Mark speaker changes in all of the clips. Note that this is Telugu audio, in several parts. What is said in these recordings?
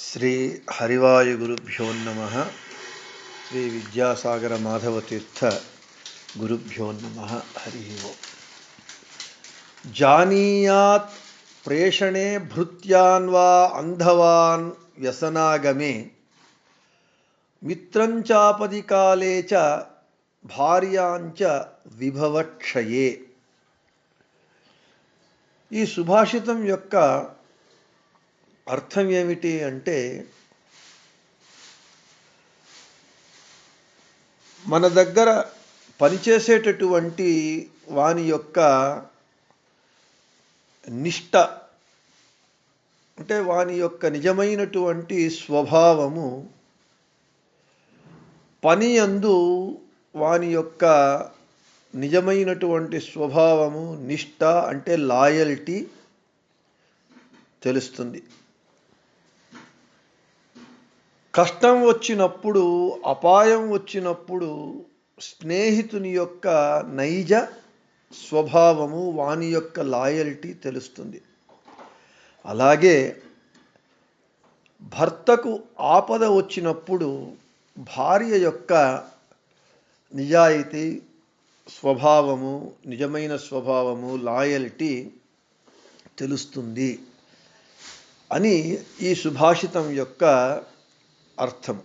Speaker 1: శ్రీ హరివాయుగురుభ్యో నమ శ్రీ విద్యాసాగర మాధవతీర్థ గురుభ్యో నమ హరి ఓం జానీయాత్ ప్రేషణే భృత్యాన్ వా అంధవాన్ వ్యసనాగమే మిత్రంచాపది కాలే చ భార్యాంచ విభవక్షయే ఈ సుభాషితం యొక్క అర్థం ఏమిటి అంటే మన దగ్గర పనిచేసేటటువంటి వాని యొక్క నిష్ట అంటే వాని యొక్క నిజమైనటువంటి స్వభావము పని అందు వాని యొక్క నిజమైనటువంటి స్వభావము నిష్ట అంటే లాయల్టీ తెలుస్తుంది. కష్టం వచ్చినప్పుడు అపాయం వచ్చినప్పుడు స్నేహితుని యొక్క నైజ స్వభావము వాని యొక్క లాయల్టీ తెలుస్తుంది. అలాగే భర్తకు ఆపద వచ్చినప్పుడు భార్య యొక్క నిజాయితీ స్వభావము నిజమైన స్వభావము లాయల్టీ తెలుస్తుంది అని ఈ సుభాషితం యొక్క అర్థం.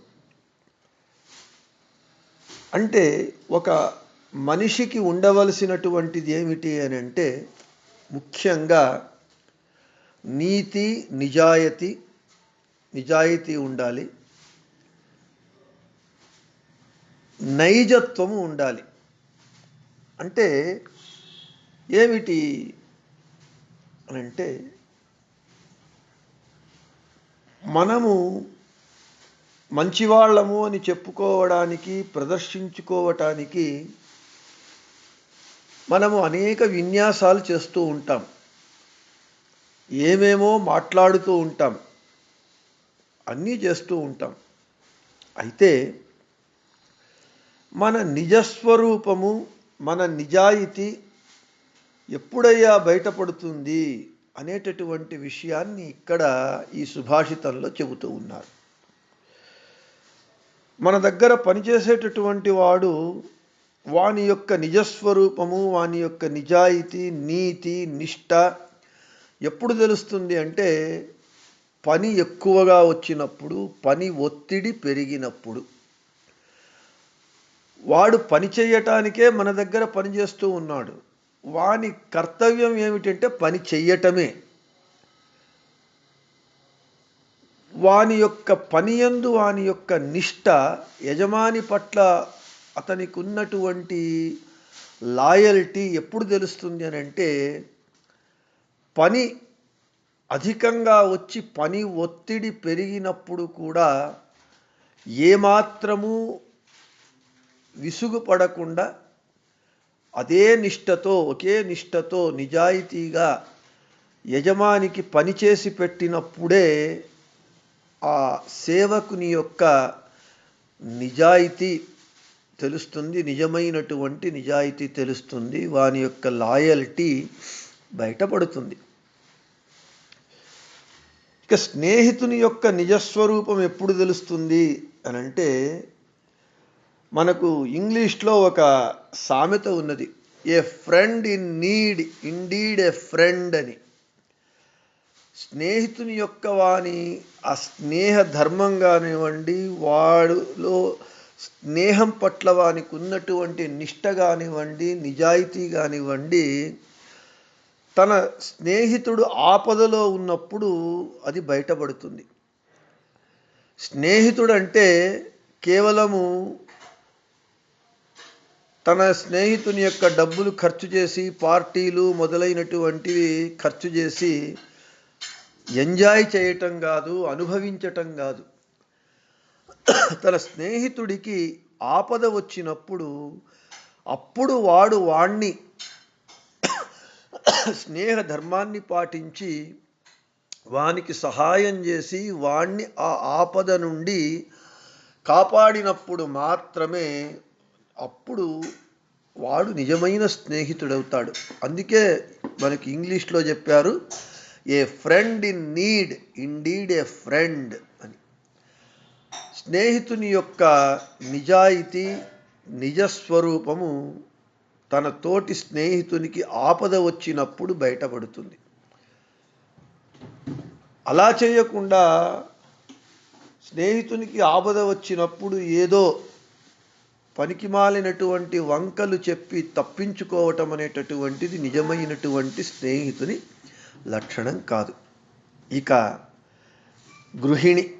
Speaker 1: అంటే ఒక మనిషికి ఉండవలసినటువంటిది ఏమిటి అని అంటే ముఖ్యంగా నీతి నిజాయితీ నిజాయితీ ఉండాలి. నైజత్వము ఉండాలి. అంటే ఏమిటి అని అంటే మనము మంచివాళ్ళము అని చెప్పుకోవడానికి ప్రదర్శించుకోవటానికి మనము అనేక విన్యాసాలు చేస్తూ ఉంటాం. ఏమేమో మాట్లాడుతూ ఉంటాం. అన్నీ చేస్తూ ఉంటాం. అయితే మన నిజస్వరూపము మన నిజాయితీ ఎప్పుడయ్యా బయటపడుతుంది అనేటటువంటి విషయాన్ని ఇక్కడ ఈ సుభాషితంలో చెబుతూ ఉన్నారు. మన దగ్గర పనిచేసేటటువంటి వాడు వాని యొక్క నిజస్వరూపము వాని యొక్క నిజాయితీ నీతి నిష్ట ఎప్పుడు తెలుస్తుంది అంటే పని ఎక్కువగా వచ్చినప్పుడు పని ఒత్తిడి పెరిగినప్పుడు. వాడు పని చేయటానికే మన దగ్గర పనిచేస్తూ ఉన్నాడు. వాని కర్తవ్యం ఏమిటంటే పని చెయ్యటమే. వాని యొక్క పనియందు వాని యొక్క నిష్ట యజమాని పట్ల అతనికి ఉన్నటువంటి లాయల్టీ ఎప్పుడు తెలుస్తుంది అని అంటే పని అధికంగా వచ్చి పని ఒత్తిడి పెరిగినప్పుడు కూడా ఏమాత్రము విసుగుపడకుండా అదే నిష్టతో ఒకే నిష్టతో నిజాయితీగా యజమానికి పనిచేసి పెట్టినప్పుడే ఆ సేవకుని యొక్క నిజాయితీ తెలుస్తుంది నిజమైనటువంటి నిజాయితీ తెలుస్తుంది వాని యొక్క లాయల్టీ బయటపడుతుంది. ఇక స్నేహితుని యొక్క నిజస్వరూపం ఎప్పుడు తెలుస్తుంది అని అంటే మనకు ఇంగ్లీష్లో ఒక సామెత ఉన్నది a friend in need indeed a friend అని. స్నేహితుని యొక్క వాని ఆ స్నేహ ధర్మం కానివ్వండి వాడులో స్నేహం పట్ల వానికి ఉన్నటువంటి నిష్ట కానివ్వండి నిజాయితీ కానివ్వండి తన స్నేహితుడు ఆపదలో ఉన్నప్పుడు అది బయటపడుతుంది. స్నేహితుడు అంటే కేవలము తన స్నేహితుని యొక్క డబ్బులు ఖర్చు చేసి పార్టీలు మొదలైనటువంటివి ఖర్చు చేసి ఎంజాయ్ చేయటం కాదు అనుభవించటం కాదు. తన స్నేహితుడికి ఆపద వచ్చినప్పుడు అప్పుడు వాడు వాణ్ణి స్నేహ ధర్మాన్ని పాటించి వానికి సహాయం చేసి వాణ్ణి ఆ ఆపద నుండి కాపాడినప్పుడు మాత్రమే అప్పుడు వాడు నిజమైన స్నేహితుడవుతాడు. అందుకే మనకి ఇంగ్లీష్లో చెప్పారు a friend in need indeed a friend అని. స్నేహితుని యొక్క నిజాయితీ నిజస్వరూపము తన తోటి స్నేహితునికి ఆపద వచ్చినప్పుడు బయటపడుతుంది. అలా చేయకుండా స్నేహితునికి ఆపద వచ్చినప్పుడు ఏదో పనికిమాలినటువంటి వంకలు చెప్పి తప్పించుకోవటం అనేటటువంటిది నిజమైనటువంటి స్నేహితుని లక్షణం కాదు. ఇక గృహిణి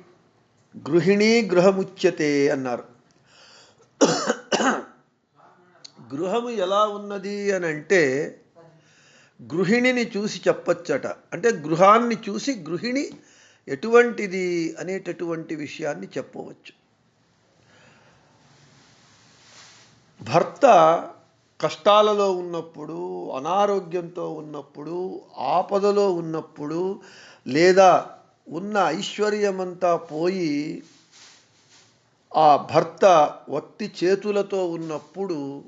Speaker 1: గృహిణీ గృహముచ్యతే అన్నారు. గృహము ఎలా ఉన్నది అని అంటే గృహిణిని చూసి చెప్పచ్చట. అంటే గృహాన్ని చూసి గృహిణి ఎటువంటిది అనేటటువంటి విషయాన్ని చెప్పవచ్చు. భర్త కష్టాలలో ఉన్నప్పుడు అనారోగ్యంతో ఉన్నప్పుడు ఆపదలో ఉన్నప్పుడు లేదా ఉన్న ఐశ్వర్యమంతా పోయి ఆ భర్త వత్తి చేతులతో ఉన్నప్పుడు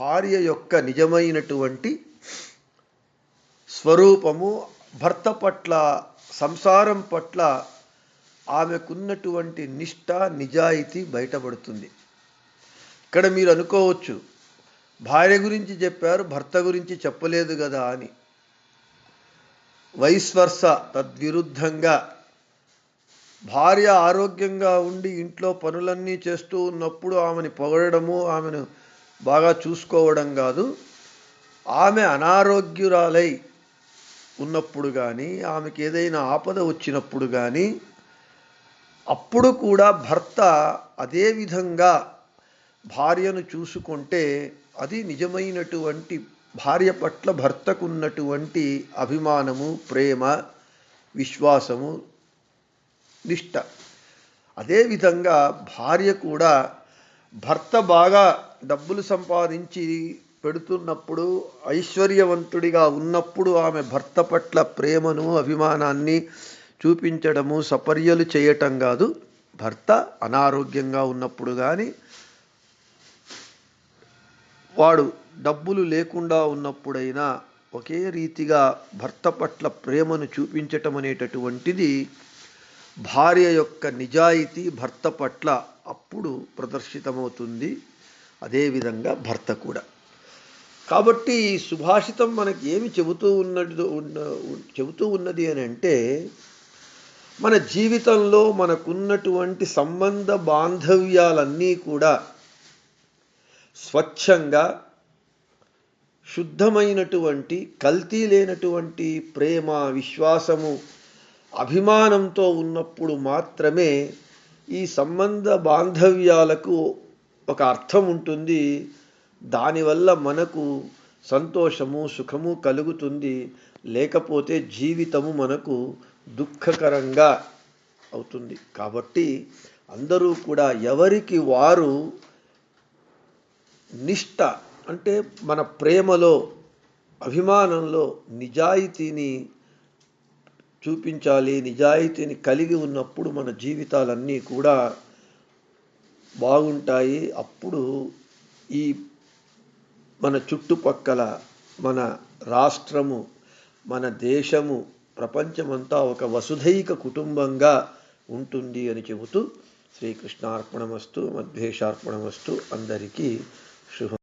Speaker 1: భార్య యొక్క నిజమైనటువంటి స్వరూపము భర్త పట్ల సంసారం పట్ల ఆమెకున్నటువంటి నిష్ట నిజాయితీ బయటపడుతుంది. ఇక్కడ మీరు అనుకోవచ్చు భార్య గురించి చెప్పారు భర్త గురించి చెప్పలేదు కదా అని. వైస్వర్స తద్విరుద్ధంగా భార్య ఆరోగ్యంగా ఉండి ఇంట్లో పనులన్నీ చేస్తూ ఉన్నప్పుడు ఆమెని పొగడము ఆమెను బాగా చూసుకోవడం కాదు. ఆమె అనారోగ్యురాలై ఉన్నప్పుడు కానీ ఆమెకి ఏదైనా ఆపద వచ్చినప్పుడు కానీ అప్పుడు కూడా భర్త అదే విధంగా భార్యను చూసుకుంటే అది నిజమైనటువంటి భార్య పట్ల భర్తకున్నటువంటి అభిమానము ప్రేమ విశ్వాసము నిష్ట. అదేవిధంగా భార్య కూడా భర్త బాగా డబ్బులు సంపాదించి పెడుతున్నప్పుడు ఐశ్వర్యవంతుడిగా ఉన్నప్పుడు ఆమె భర్త పట్ల ప్రేమను అభిమానాన్ని చూపించడము సపర్యలు చేయటం కాదు. భర్త అనారోగ్యంగా ఉన్నప్పుడు కానీ వాడు డబ్బులు లేకుండా ఉన్నప్పుడైనా ఒకే రీతిగా భర్త పట్ల ప్రేమను చూపించటం అనేటటువంటిది భార్య యొక్క నిజాయితీ భర్త పట్ల అప్పుడు ప్రదర్శితమవుతుంది. అదేవిధంగా భర్త కూడా. కాబట్టి ఈ సుభాషితం మనకి ఏమి చెబుతూ ఉన్నది ఉన్న- చెబుతూ ఉన్నది అని అంటే మన జీవితంలో మనకున్నటువంటి సంబంధ బాంధవ్యాలన్నీ కూడా స్వచ్ఛంగా శుద్ధమైనటువంటి కల్తీ లేనటువంటి ప్రేమ విశ్వాసము అభిమానంతో ఉన్నప్పుడు మాత్రమే ఈ సంబంధ బాంధవ్యాలకు ఒక అర్థం ఉంటుంది. దానివల్ల మనకు సంతోషము సుఖము కలుగుతుంది. లేకపోతే జీవితము మనకు దుఃఖకరంగా అవుతుంది. కాబట్టి అందరూ కూడా ఎవరికి వారు నిష్ట అంటే మన ప్రేమలో అభిమానంలో నిజాయితీని చూపించాలి నిజాయితీని కలిగి ఉన్నప్పుడు మన జీవితాలన్నీ కూడా బాగుంటాయి. అప్పుడు ఈ మన చుట్టుపక్కల మన రాష్ట్రము మన దేశము ప్రపంచమంతా ఒక వసుధైక కుటుంబంగా ఉంటుంది అని చెబుతూ శ్రీకృష్ణార్పణమస్తు మధ్వేషార్పణమస్తు అందరికీ Szymon